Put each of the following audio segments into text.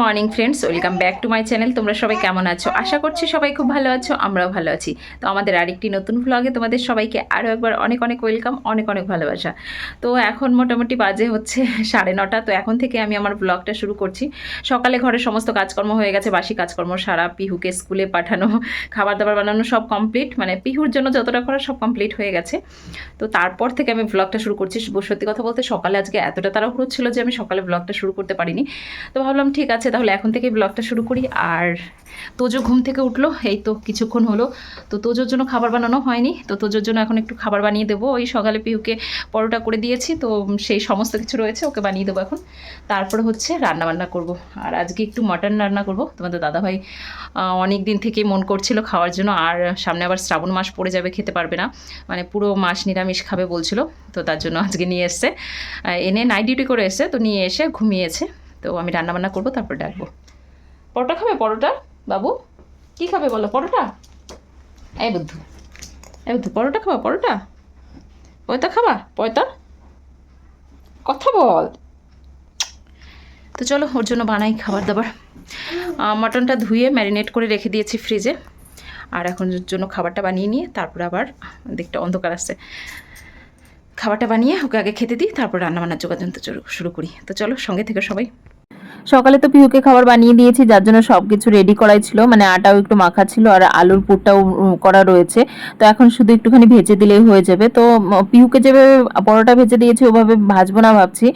Morning friends welcome back to my channel তোমরা সবাই কেমন আছো? আশা করছি সবাই খুব ভালো আছো, আমরাও ভালো আছি। তো আমাদের আরেকটি নতুন ভ্লগে তোমাদের সবাইকে আরও একবার অনেক অনেক ওয়েলকাম অনেক অনেক ভালোবাসা। তো এখন মোটামুটি বাজে হচ্ছে সাড়ে নটা। তো এখন থেকে আমি আমার ব্লগটা শুরু করছি। সকালে ঘরের সমস্ত কাজকর্ম হয়ে গেছে, বাসি কাজকর্ম সারা, পিহুকে স্কুলে পাঠানো খাবার দাবার বানানো সব কমপ্লিট মানে পিহুর জন্য যতটা করা সব কমপ্লিট হয়ে গেছে। তো তারপর থেকে আমি ব্লগটা শুরু করছি। সত্যি কথা বলতে সকালে আজকে এতটা তাড়াহুড়ো ছিল যে আমি সকালে ব্লগটা শুরু করতে পারিনি। তো ভাবলাম ঠিক আছে তাহলে এখন থেকে ব্লগটা শুরু করি। আর তোজো ঘুম থেকে উঠল, এই তো কিছুক্ষণ হলো। তো তোজোর জন্য খাবার বানানো হয়নি, তো তোজোর জন্য এখন একটু খাবার বানিয়ে দেবো। ওই সকালে পিহুকে পরোটা করে দিয়েছি, তো সেই সমস্ত কিছু রয়েছে, ওকে বানিয়ে দেবো এখন। তারপরে হচ্ছে রান্না বান্না করব। আর আজকে একটু মটন রান্না করব। তোমাদের দাদাভাই অনেক দিন থেকেই মন করছিল খাওয়ার জন্য, আর সামনে আবার শ্রাবণ মাস পড়ে যাবে, খেতে পারবে না। মানে পুরো মাস নিরামিষ খাবে বলছিল, তো তার জন্য আজকে নিয়ে এসছে। এনে নাইট ডিউটি করে এসে তো নিয়ে এসে ঘুমিয়েছে। তো আমি রান্না বান্না করব তারপর ডাকবো। পরোটা খাবে পরোটা? বাবু কি খাবে বলো পরোটা? এই বুদ্ধু। এই বুদ্ধু পরোটা খাবা পরোটা? পয়তা খাবা পয়তা? কথা বল। তো চলো ওর জন্য বানাই খাবার দাবার মাটনটা ধুয়ে ম্যারিনেট করে রেখে দিয়েছি ফ্রিজে। আর এখন ওর জন্য খাবারটা বানিয়ে নিয়ে তারপর আবার দিকটা অন্ধকার আসছে খাবারটা বানিয়ে ওকে আগে খেতে দিই তারপর রান্নাবান্নার যোগাযোগ শুরু করি। তো চলো সঙ্গে থেকে সবাই। সকালে তো পিহুকে খাবার বানিয়ে দিয়েছি, যার জন্য সব কিছু রেডি করাই ছিল। মানে আটাও একটু মাখা ছিল আর আলুর পুরটাও করা রয়েছে। তো এখন শুধু একটুখানি ভেজে দিলেই হয়ে যাবে। তো পিহুকে যেভাবে পরোটা ভেজে দিয়েছি, ওভাবে ভাজবো না ভাবছি।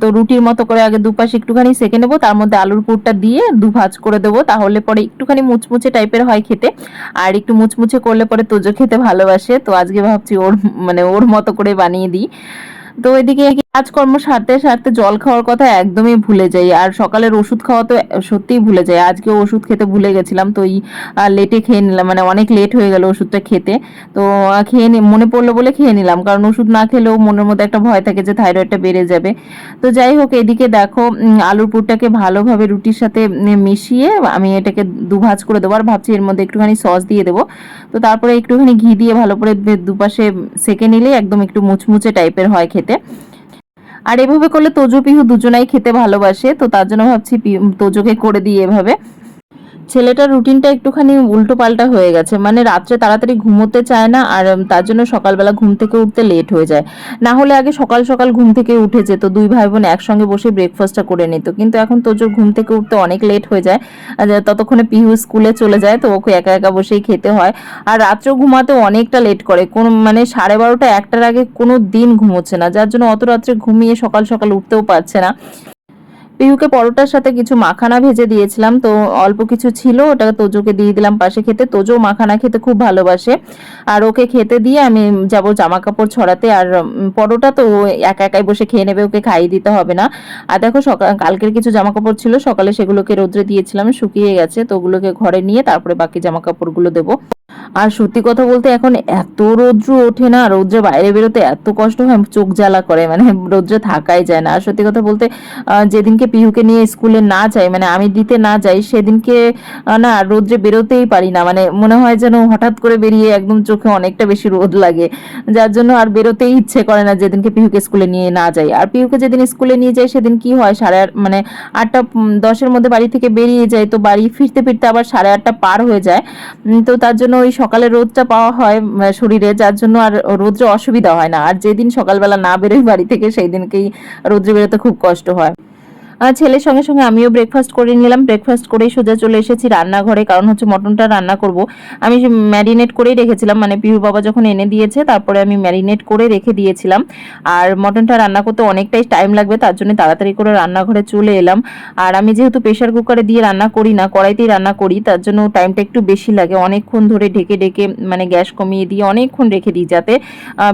তো রুটির মতো করে আগে দুপাশে একটুখানি সেকে নেব, তার মধ্যে আলুর পুরটা দিয়ে দু ভাজ করে দেবো, তাহলে পরে একটুখানি মুচমুচে টাইপের হয় খেতে। আর একটু মুচমুচে করলে পরে তোজো খেতে ভালোবাসে। তো আজকে ভাবছি ওর মানে ওর মতো করে বানিয়ে দিই। তো এদিকে কাজকর্ম সারতে সারতে জল খাওয়ার কথা একদমই ভুলে যাই। আর সকালের ওষুধ খাওয়া তো সত্যিই ভুলে যাই। আজকে ওষুধ খেতে ভুলে গেছিলাম, তো এই লেটে খেয়ে নিলাম। মানে অনেক লেট হয়ে গেল ওষুধটা খেতে। তো খেয়ে মনে পড়ল বলে খেয়ে নিলাম। কারণ ওষুধ না খেলেও মনের মধ্যে একটা ভয় থাকে যে থাইরয়েডটা বেড়ে যাবে। তো যাই হোক, এদিকে দেখো আলুর পুরটাকে ভালোভাবে রুটির সাথে মিশিয়ে আমি এটাকে দুভাজ করে দেবো। আর ভাবছি এর মধ্যে একটুখানি সস দিয়ে দেবো। তো তারপরে একটুখানি ঘি দিয়ে ভালো করে দুপাশে সেকে নিলেই একদম একটু মুচমুচে টাইপের হয় খেতে। আর এভাবে করলে তোজো পিহু দুজনাই খেতে ভালোবাসে, তো তার জন্য ভাবছি তোজোকে করে দিই এভাবে। ছেলেটার রুটিনটা একটুখানি উল্টো পাল্টা হয়ে গেছে। মানে রাত্রে তাড়াতাড়ি ঘুমোতে চায় না আর তার জন্য সকালবেলা ঘুম থেকে উঠতে লেট হয়ে যায়। না হলে আগে সকাল সকাল ঘুম থেকে উঠে যেত, দুই ভাই বোন একসঙ্গে বসে ব্রেকফাস্টটা করে নিত। কিন্তু এখন তোজোর ঘুম থেকে উঠতে অনেক লেট হয়ে যায়। ততক্ষণে পিহু স্কুলে চলে যায়, তো ওকে একা একা বসেই খেতে হয়। আর রাত্রেও ঘুমাতে অনেকটা লেট করে। কোন মানে সাড়ে বারোটা একটার আগে কোনো দিন ঘুমোচ্ছে না, যার জন্য অত রাত্রে ঘুমিয়ে সকাল সকাল উঠতেও পারছে না। পিহুকে পরোটার সাথে কিছু মাখানা ভেজে দিয়েছিলাম, তো অল্প কিছু ছিল ওটা তোজোকে দিয়ে দিলাম পাশে খেতে। তোজো মাখানা খেতে খুব ভালোবাসে। আর ওকে খেতে দিয়ে আমি যাব জামা কাপড় ছড়াতে, আর পরোটা তো একা একাই বসে খেয়ে নেবে, ওকে খাইয়ে দিতে হবে না। আর দেখো সকাল কালকের কিছু জামা কাপড় ছিল, সকালে সেগুলোকে রোদ্রে দিয়েছিলাম, শুকিয়ে গেছে, তো ওগুলোকে ঘরে নিয়ে তারপরে বাকি জামা কাপড়গুলো দেবো। আর সত্যি কথা বলতে এখন এত রৌদ্র ওঠে না, রৌদ্রে বাইরে বেরোতে এত কষ্ট হয়, চোখ জ্বালা করে মানে রৌদ্রে থাকাই যায় না। আর সত্যি কথা বলতে যেদিনকে পিহুকে নিয়ে স্কুলে না যাই মানে আমি দিতে না যাই, সেদিনকে না, রোদ্রে বেরোতেই পারি না। মানে মনে হয় যেন হঠাৎ করে বেরিয়ে একদম চোখে অনেকটা বেশি রোদ লাগে। যার জন্য আর বেরোতেই ইচ্ছে করে না যেদিনকে পিহুকে স্কুলে নিয়ে না যাই। আর পিহুকে যেদিন স্কুলে নিয়ে যাই, সেদিন কি হয়? সাড়ে আট মানে আটটা দশের মধ্যে বাড়ি থেকে বেরিয়ে যাই। তো বাড়ি ফিরতে ফিরতে আবার সাড়ে আটটা পার হয়ে যায়। তো তার জন্য ওই সকালে রোদটা পাওয়া হয় শরীরে। যার জন্য আর রোদ্রে অসুবিধা হয় না। আর যেদিন সকালবেলা না বেরোই বাড়ি থেকে সেই দিনকেই রোদ্রে বেরোতে খুব কষ্ট হয়। ছেলের সঙ্গে সঙ্গে আমিও ব্রেকফাস্ট করে নিলাম। ব্রেকফাস্ট করেই সোজা চলে এসেছি রান্নাঘরে, কারণ হচ্ছে মটনটা রান্না করব। আমি ম্যারিনেট করেই রেখেছিলাম মানে পিহুর বাবা যখন এনে দিয়েছে, তারপরে আমি ম্যারিনেট করে রেখে দিয়েছিলাম। আর মটনটা রান্না করতে অনেকটাই টাইম লাগবে, তার জন্য তাড়াতাড়ি করে রান্নাঘরে চলে এলাম। আর আমি যেহেতু প্রেশার কুকারে দিয়ে রান্না করি না, কড়াইতেই রান্না করি, তার জন্য টাইমটা একটু বেশি লাগে। অনেকক্ষণ ধরে ঢেকে ঢেকে মানে গ্যাস কমিয়ে দিয়ে অনেকক্ষণ রেখে দিই যাতে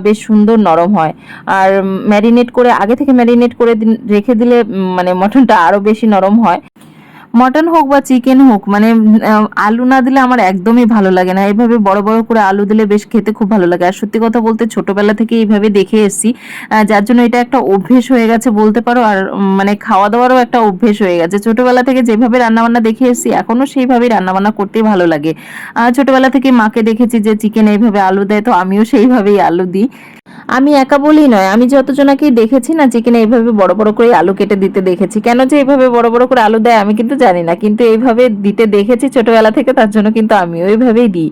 বেশ সুন্দর নরম হয়। আর ম্যারিনেট করে, আগে থেকে ম্যারিনেট করে রেখে দিলে মানে মানে মটনটা আরও বেশি নরম হয়। মটন হোক বা চিকেন হোক মানে আলু না দিলে আমার একদমই ভালো লাগে না। এইভাবে বড় বড় করে আলু দিলে বেশ খেতে খুব ভালো লাগে। আর সত্যি কথা বলতে ছোটবেলা থেকে এইভাবে দেখে এসেছি। যার জন্য এটা একটা অভ্যেস হয়ে গেছে বলতে পারো। আর মানে খাওয়া দাওয়ারও একটা অভ্যেস হয়ে গেছে। ছোটবেলা থেকে যেভাবে রান্নাবান্না দেখে এসেছি এখনও সেইভাবেই রান্নাবান্না করতেই ভালো লাগে। ছোটবেলা থেকে মাকে দেখেছি যে, চিকেন এইভাবে আলু দেয়, তো আমিও সেইভাবেই আলু দিই। আমি একা বলি নয়, আমি যতজনাকেই দেখেছি না চিকেনে এইভাবে বড় বড় করে আলু কেটে দিতে দেখেছি। কেন যে এইভাবে বড় বড় করে আলু দেয় আমি কিন্তু জানি না, কিন্তু এইভাবে দিতে দেখেছি ছোটবেলা থেকে তার জন্য কিন্তু আমিও ওইভাবেই দিই।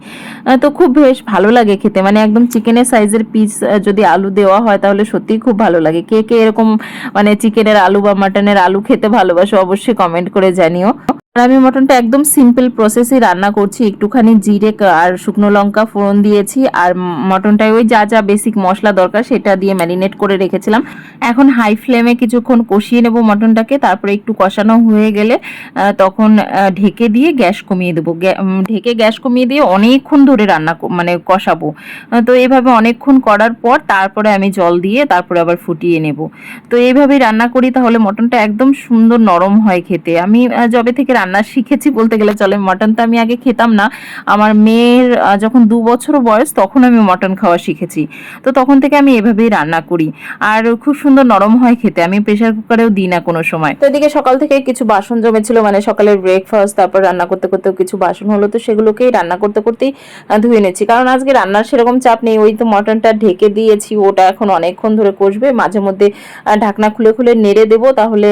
তো খুব বেশ ভালো লাগে খেতে মানে একদম চিকেনের সাইজের পিস যদি আলু দেওয়া হয় তাহলে সত্যিই খুব ভালো লাগে। কে কে এরকম মানে চিকেনের আলু বা মাটনের আলু খেতে ভালোবাসো অবশ্যই কমেন্ট করে জানিও। আর আমি মটনটা একদম সিম্পল প্রসেসে রান্না করছি। একটুখানি জিরে আর শুকনো লঙ্কা ফোড়ন দিয়েছি, আর মটনটায় ওই যা যা বেসিক মশলা দরকার সেটা দিয়ে ম্যারিনেট করে রেখেছিলাম। এখন হাই ফ্লেমে কিছুক্ষণ কষিয়ে নেব মটনটাকে, তারপরে একটু কষানো হয়ে গেলে তখন ঢেকে দিয়ে গ্যাস কমিয়ে দেবো। ঢেকে গ্যাস কমিয়ে দিয়ে অনেকক্ষণ ধরে রান্না মানে কষাবো। তো এইভাবে অনেকক্ষণ করার পর তারপরে আমি জল দিয়ে তারপরে আবার ফুটিয়ে নেব। তো এইভাবেই রান্না করি, তাহলে মটনটা একদম সুন্দর নরম হয় খেতে। আমি যবে থেকে রান্না শিখেছি বলতে গেলে চলে মটন তো আমি আগে খেতাম না। আমার মেয়ের যখন দু বছর বয়স তখন আমি মটন খাওয়া শিখেছি। তো তখন থেকে আমি এভাবেই রান্না করি। আর খুব সুন্দর নরম হয় খেতে। আমি প্রেশার কুকারেও দিই না কোনো সময়। তো এদিকে সকাল থেকে কিছু বাসন জমেছিল মানে সকালের ব্রেকফাস্ট তারপর রান্না করতে করতে কিছু বাসন হলো, তো সেগুলোকেই রান্না করতে করতেই ধুয়ে নিচ্ছি। কারণ আজকে রান্নার সেরকম চাপ নেই। ওই তো মটনটা ঢেকে দিয়েছি, ওটা এখন অনেকক্ষণ ধরে কষবে। মাঝে মধ্যে ঢাকনা খুলে খুলে নেড়ে দেবো, তাহলে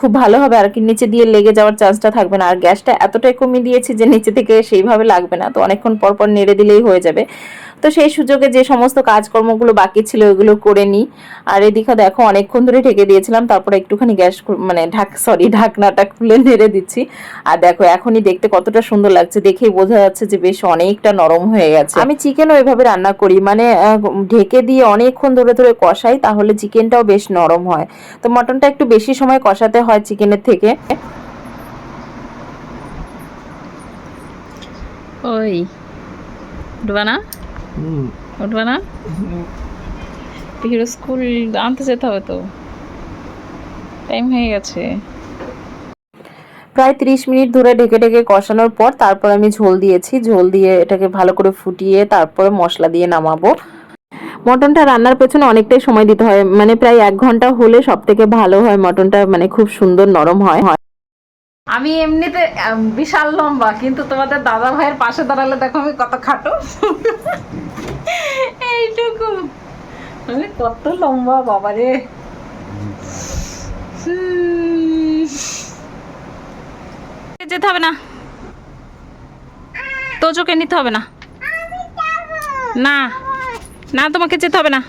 খুব ভালো হবে। আর কি নিচে দিয়ে লেগে যাওয়ার চান্সটা থাকবে না। আর গ্যাসটা এতটাই কমিয়ে দিয়েছি যে নিচে থেকে সেইভাবে লাগবে না। তো অনেকক্ষণ পর পর নেড়ে দিলেই হয়ে যাবে। তো সেই সুযোগে যে সমস্ত কাজকর্মগুলো বাকি ছিল ওগুলো করে নিই। আর এদিকে দেখো, অনেকক্ষণ ধরে ঢেকে দিয়েছিলাম। তারপরে একটুখানি গ্যাস মানে ঢাক সরি ঢাকনাটা খুলে নেড়ে দিচ্ছি। আর দেখো, এখনই দেখতে কতটা সুন্দর লাগছে। দেখেই বোঝা যাচ্ছে যে বেশ অনেকটা নরম হয়ে গেছে। আমি চিকেনও এভাবে রান্না করি। মানে ঢেকে দিয়ে অনেকক্ষণ ধরে ধরে কষাই, তাহলে চিকেনটাও বেশ নরম হয়। তো মটনটা একটু বেশি সময় কষাতে হয় চিকেনের থেকে। ওই উঠবা না? উঠবা না? হিরো স্কুল আনতে যেতে হবে তো। টাইম হয়ে গেছে। প্রায় তিরিশ মিনিট ধরে ঢেকে ঢেকে কষানোর পর তারপর আমি ঝোল দিয়েছি। ঝোল দিয়ে এটাকে ভালো করে ফুটিয়ে তারপরে মশলা দিয়ে নামাবো। মটনটা রান্নার পেছনে অনেকটাই সময় দিতে হয়। মানে প্রায় এক ঘণ্টা হলে সব থেকে ভালো হয় মটনটা। মানে খুব সুন্দর নরম হয়। আমি এমনিতে বিশাল লম্বা কিন্তু তোমাদের দাদা ভাইয়ের পাশে দাঁড়ালে দেখো আমি কত খাটো। এইটুকু। মানে কত লম্বা বাবারে। যেতে হবে না। তো চোখে নিতে হবে না। না। না তোমাকে যেতে হবে না।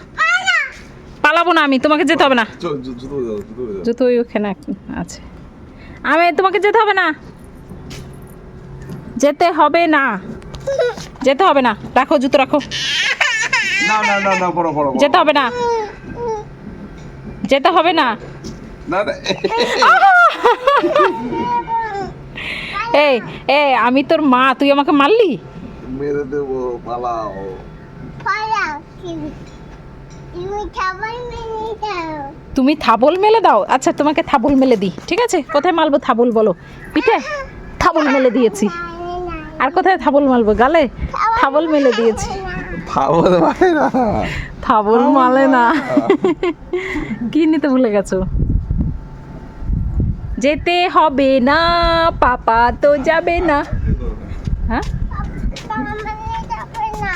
পালাবো না আমি তোমাকে যেতে হবে না। জুতো ওখানে আছে। আমি তোমাকে যেতে হবে না। যেতে হবে না। যেতে হবে না। রাখো জুতো রাখো। না না না না বড় বড় বড়। যেতে হবে না। যেতে হবে না। এই এই আমি তোর মা তুই আমাকে মারলি? মেরে দেবো পালাও। পালাও তুমি খাবার মেনে তুমি থাবল মেলে দাও আচ্ছা তোমাকে থাবল মেলে দিই ঠিক আছে কোথায় মালবো থাবল বলো পিঠে থাবল মেলে দিয়েছি আর কোথায় থাবল মালবো গালে থাবল মেলে দিয়েছি ভাবতে পারে না থাবল মালে না কি নিতে ভুলে গেছো যেতে হবে না পাপা তো যাবে না হ্যাঁ খাবার মেনে যাবে না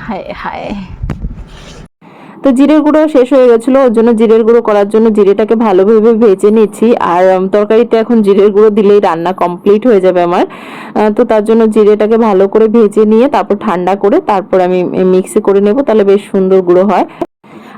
হায় হায় তো জিরের গুঁড়ো শেষ হয়ে গেছিল, ওর জন্য জিরের গুঁড়ো করার জন্য জিরেটাকে ভালোভাবে ভেজে নিচ্ছি। আর তরকারিতে এখন জিরের গুঁড়ো দিলেই রান্না কমপ্লিট হয়ে যাবে আমার। তো তার জন্য জিরেটাকে ভালো করে ভেজে নিয়ে তারপর ঠান্ডা করে তারপর আমি মিক্সি করে নেব, তাহলে বেশ সুন্দর গুঁড়ো হয়।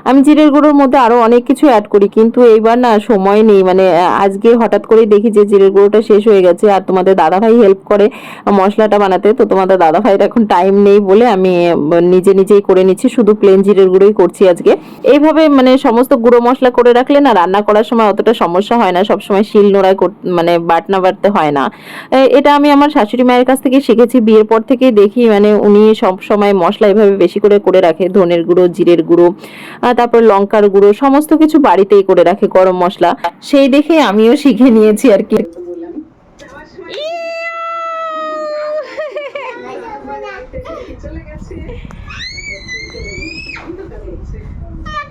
আমি জিরের গুঁড়োর মধ্যে আরও অনেক কিছু অ্যাড করি, কিন্তু এইবার না সময় নেই। মানে আজকে হঠাৎ করেই দেখি যে জিরের গুঁড়োটা শেষ হয়ে গেছে আর তোমাদের দাদাভাই হেল্প করে মশলাটা বানাতে, তো তোমাদের দাদাভাইয়ের এখন টাইম নেই বলে আমি নিজে নিজেই করে নিচ্ছি, শুধু প্লেন জিরের গুঁড়োই করছি আজকে। এইভাবে মানে সমস্ত গুঁড়ো মশলা করে রাখলে না রান্না করার সময় অতটা সমস্যা হয় না, সবসময় শিল নোড়ায় কর- মানে বাটনা বাটতে হয় না। এটা আমি আমার শাশুড়ি মায়ের কাছ থেকে শিখেছি, বিয়ের পর থেকেই দেখি মানে উনি সব সময় মশলা এভাবে বেশি করে করে রাখে, ধনের গুঁড়ো, জিরের গুঁড়ো। তারপর লঙ্কার গুঁড়ো সমস্ত কিছু বাড়িতেই করে রাখে গরম মশলা। সেই দেখে আমিও শিখে নিয়েছি আর কি।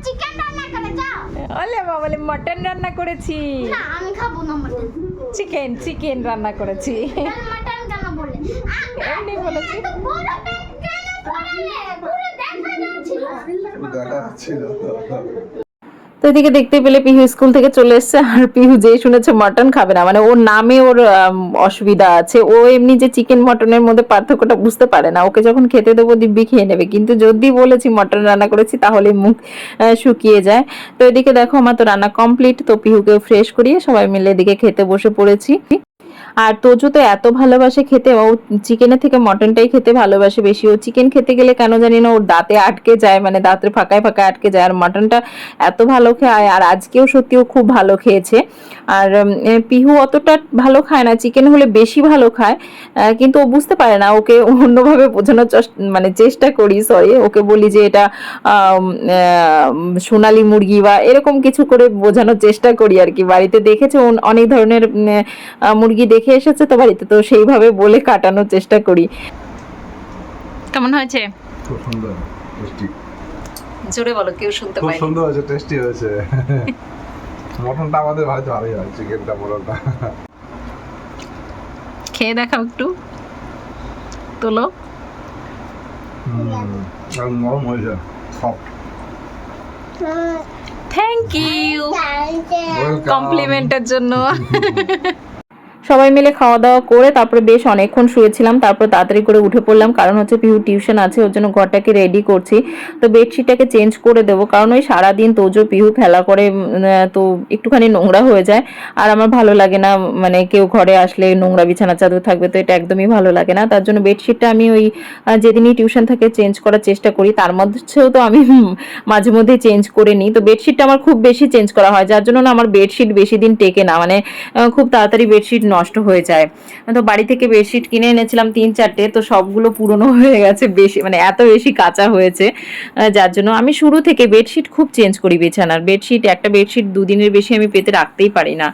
চিকেন রান্না করে যাও ওলে বাবালে মটন রান্না করেছি। না আমি খাব না মটন। চিকেন চিকেন রান্না করেছি। মটন কেন বলে? এমনি বলেছি। বড় পেট কেন পড়ালে পুরো দেখা তো এদিকে দেখতে পেলে পিহু স্কুল থেকে চলে এসেছে আর পিহু যেই শুনেছে মটন খাবে না। মানে ওর নামে ওর অসুবিধা আছে। ও এমনি যে চিকেন মটনের মধ্যে পার্থক্যটা বুঝতে পারে না। ওকে যখন খেতে দেবো দিব্যি খেয়ে নেবে। কিন্তু যদি বলেছি মটন রান্না করেছি তাহলে মুখ শুকিয়ে যায়। তো এদিকে দেখো আমার তো রান্না কমপ্লিট তো পিহুকে ফ্রেশ করিয়ে সবাই মিলে এদিকে খেতে বসে পড়েছি। আর তোজো তো এত ভালোবাসে খেতে, ও চিকেনের থেকে মটনটাই খেতে ভালোবাসে বেশি। ও চিকেন খেতে গেলে কেন জানি না ওর দাঁতে আটকে যায় মানে দাঁতের ফাঁকায় ফাঁকায় আটকে যায়। আর মটনটা এত ভালো খায়, আর আজকেও সত্যিও খুব ভালো খেয়েছে। আর পিহু অতটা ভালো খায় না চিকেন হলে বেশি ভালো খায়। কিন্তু ও বুঝতে পারে না, ওকে অন্যভাবে বোঝানোর মানে চেষ্টা করি সরি ওকে বলি যে এটা সোনালী মুরগি বা এরকম কিছু করে বোঝানোর চেষ্টা করি আর কি। বাড়িতে দেখেছে, ও অনেক ধরনের মুরগি দেখে এসেছে তো বাড়িতে তো সেইভাবে বলে কাটানোর চেষ্টা করি। কেমন হয়েছে? খুব সুন্দর জোরে বলো কেউ শুনতে খুব সুন্দর হয়েছে টেস্টি হয়েছে। মটনটা আমাদের বাড়িতে ভালোই হয় চিকেনটা মটনটা খেয়ে দেখাও একটু। তোলো। নরম হয়েছে সফট থ্যাংক ইউ কমপ্লিমেন্টের জন্য। সবাই মিলে খাওয়া দাওয়া করে তারপরে বেশ অনেকক্ষণ শুয়েছিলাম, তারপর তাড়াতাড়ি করে উঠে পড়লাম। কারণ হচ্ছে পিহু টিউশন আছে, ওর জন্য ঘরটাকে রেডি করছি। তো বেডশিটটাকে চেঞ্জ করে দেবো, কারণ ওই সারাদিন তোজো পিহু খেলা করে তো একটুখানি নোংরা হয়ে যায়। আর আমার ভালো লাগে না মানে কেউ ঘরে আসলে নোংরা বিছানা চাদর থাকবে তো এটা একদমই ভালো লাগে না। তার জন্য বেডশিটটা আমি ওই যেদিনই টিউশন থাকে চেঞ্জ করার চেষ্টা করি, তার মধ্যেও তো আমি মাঝে মধ্যে চেঞ্জ করে নিই। তো বেডশিটটা আমার খুব বেশি চেঞ্জ করা হয়, যার জন্য না আমার বেডশিট বেশি দিন টেকে না। মানে খুব তাড়াতাড়ি বেডশিট নষ্ট হয়ে যায়। তো বাড়ি থেকে বেডশিট কিনে এনেছিলাম তিন চারটে, তো সবগুলো পুরনো হয়ে গেছে, বেশি মানে এত বেশি কাঁচা হয়েছে। যার জন্য আমি শুরু থেকে বেডশিট খুব চেঞ্জ করি বিছানার। বেডশিট, একটা বেডশিট দুদিনের বেশি আমি পেতে রাখতেই পারি না।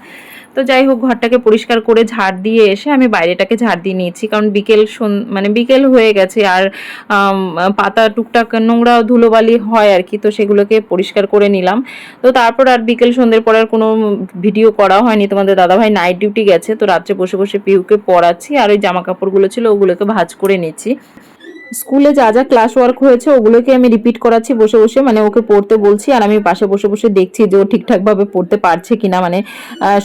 তো যাই হোক, ঘরটাকে পরিষ্কার করে ঝাড় দিয়ে এসে আমি বাইরেটাকে ঝাড় দিয়ে নিয়েছি। কারণ বিকেল মানে বিকেল হয়ে গেছে আর পাতা টুকটাক নোংরা ধুলোবালি হয় আর কি, তো সেগুলোকে পরিষ্কার করে নিলাম। তো তারপর আর বিকেল সন্ধ্যের পর আর কোনো ভিডিও করা হয়নি। তোমাদের দাদাভাই নাইট ডিউটি গেছে, তো রাত্রে বসে বসে পিউকে পড়াচ্ছি আর ওই জামা কাপড়গুলো ছিল ওগুলোকে ভাজ করে নিচ্ছি। স্কুলে যা যা ক্লাস ওয়ার্ক হয়েছে, ওগুলোকে আমি রিপিট করাচ্ছি, বসে বসে মানে ওকে পড়তে বলছি, আর আমি পাশে বসে বসে দেখছি যে ও ঠিকঠাকভাবে পড়তে পারছে কিনা মানে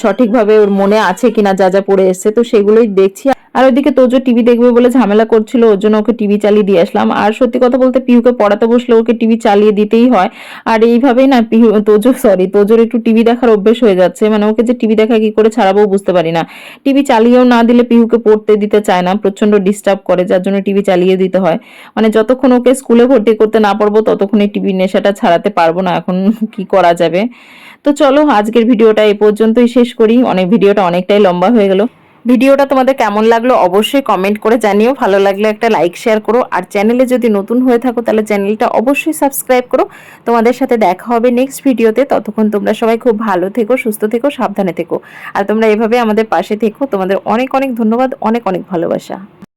সঠিকভাবে ওর মনে আছে কিনা যা যা পড়ে এসছে, তো সেগুলোই দেখছি। আর ওইদিকে তোজো টিভি দেখবে বলে ঝামেলা করছিল, ওর জন্য ওকে টিভি চালিয়ে দিয়ে আসলাম। আর সত্যি কথা বলতে পিহুকে পড়াতে বসলে ওকে টিভি চালিয়ে দিতেই হয়। আর এইভাবেই না পিহু তোজো সরি তোজোর একটু টিভি দেখার অভ্যেস হয়ে যাচ্ছে। মানে ওকে যে টিভি দেখা কি করে ছাড়াবো বুঝতে পারি না। টিভি চালিয়েও না দিলে পিহুকে পড়তে দিতে চায় না প্রচণ্ড ডিস্টার্ব করে, যার জন্য টিভি চালিয়ে দিতে হয়। মানে যতক্ষণ ওকে স্কুলে ভর্তি করতে না পারব, ততক্ষণ এই টিভির নেশাটা ছাড়াতে পারব না। এখন কি করা যাবে? তো চলো, আজকের ভিডিওটা এই পর্যন্তই শেষ করি। অনেক ভিডিওটা অনেকটাই লম্বা হয়ে গেল। ভিডিওটা তোমাদের কেমন লাগল অবশ্যই কমেন্ট করে জানিও। ভালো লাগলে একটা লাইক শেয়ার করো। আর চ্যানেলে যদি নতুন হয়ে থাকো, তাহলে চ্যানেলটা অবশ্যই সাবস্ক্রাইব করো। তোমাদের সাথে দেখা হবে নেক্সট ভিডিওতে ততক্ষণ তোমরা সবাই খুব ভালো থেকো, সুস্থ থেকো, সাবধানে থেকো। আর তোমরা এভাবে আমাদের পাশে থেকো। তোমাদের অনেক অনেক ধন্যবাদ, অনেক অনেক ভালোবাসা।